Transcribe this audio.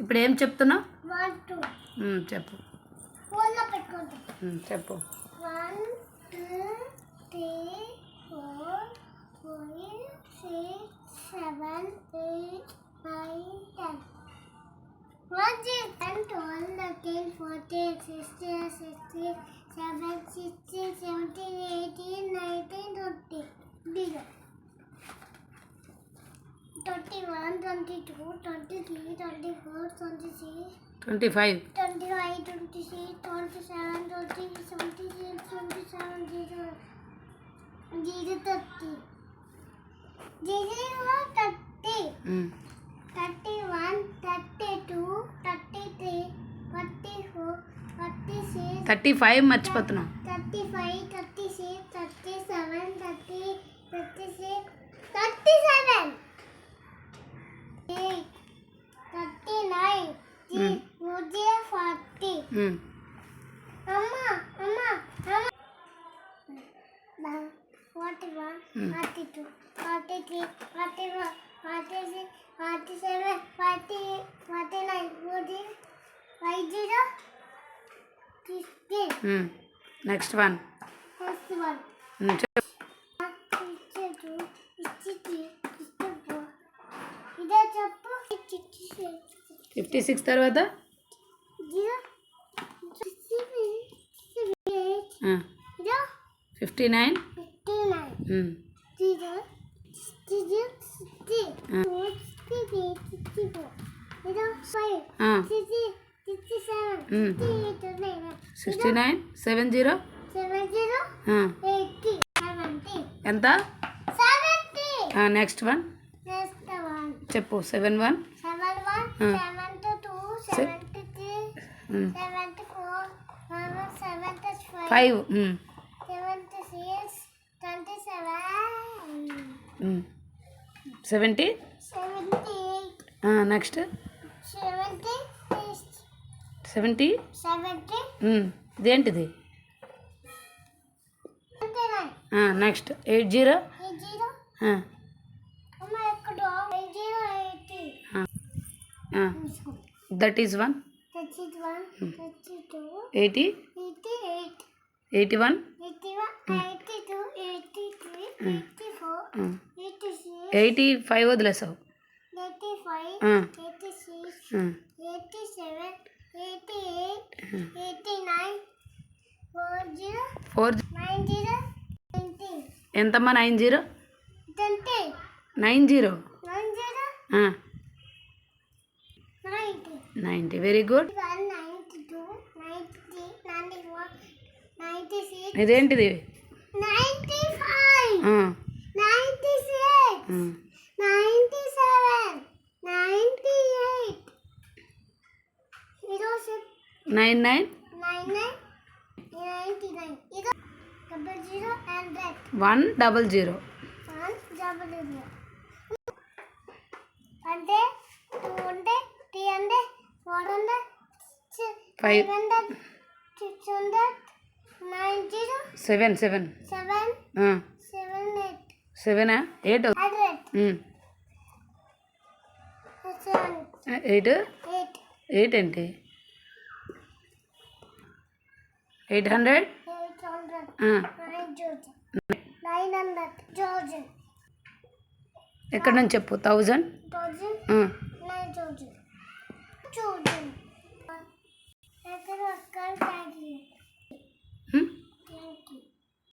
ఇప్పుడు ఏం చెప్తున్నావు చెప్పు. చెప్పు. One two three four five six seven eight nine ten. One ten twelve thirteen fourteen sixteen sixteen seven sixteen seventeen eighteen nineteen twenty దిగ twenty one twenty two twenty three twenty four twenty six twenty five twenty five twenty six twenty seven twenty twenty six twenty seven zero zero thirty zero thirty thirty one thirty two thirty three thirty four thirty six thirty five మర్చిపోతున్నావు thirty five thirty six thirty seven thirty thirty six thirty seven eight thirty nine Hmm. ముజే forty um, అమ్మా అమ్మా అమ్మా forty one Hmm. Forty two forty three forty four forty six forty seven forty forty nine forty five zero fifteen um. Next one first one um, చెప్పు ఇచ్చేటు ఇచ్చి ఇష్టపో ఇదే చెప్పు. ఇచ్చి ఫిఫ్టీ సిక్స్ తర్వాత zero zero fifty nine fifty nine um, zero zero sixty four sixty three sixty four zero five ఆ, sixty sixty seven eight nine? Sixty nine? Seven zero? ఎంత? Next one. చెప్పు seven one. Seven one two three five seventy next seventy ఇదేంటిది? Next eight zero that is one eighty eighty one? Eighty five వదిలేసావు. Four ఎంతమ్మా nine zero? Nine zero? Ninety. Very good one ninety two ninety three ninety four ninety six ఇదేంటిది ninety five ఆ, ninety six ఆ, ninety seven ninety eight zero six nine nine one double zero అంటే two three four hundred Five. Hundred six seven seven. Seven eight. Eight? Eight? Eight? Eight hundred? ఎక్కడి నుంచి చెప్పు? Thousand?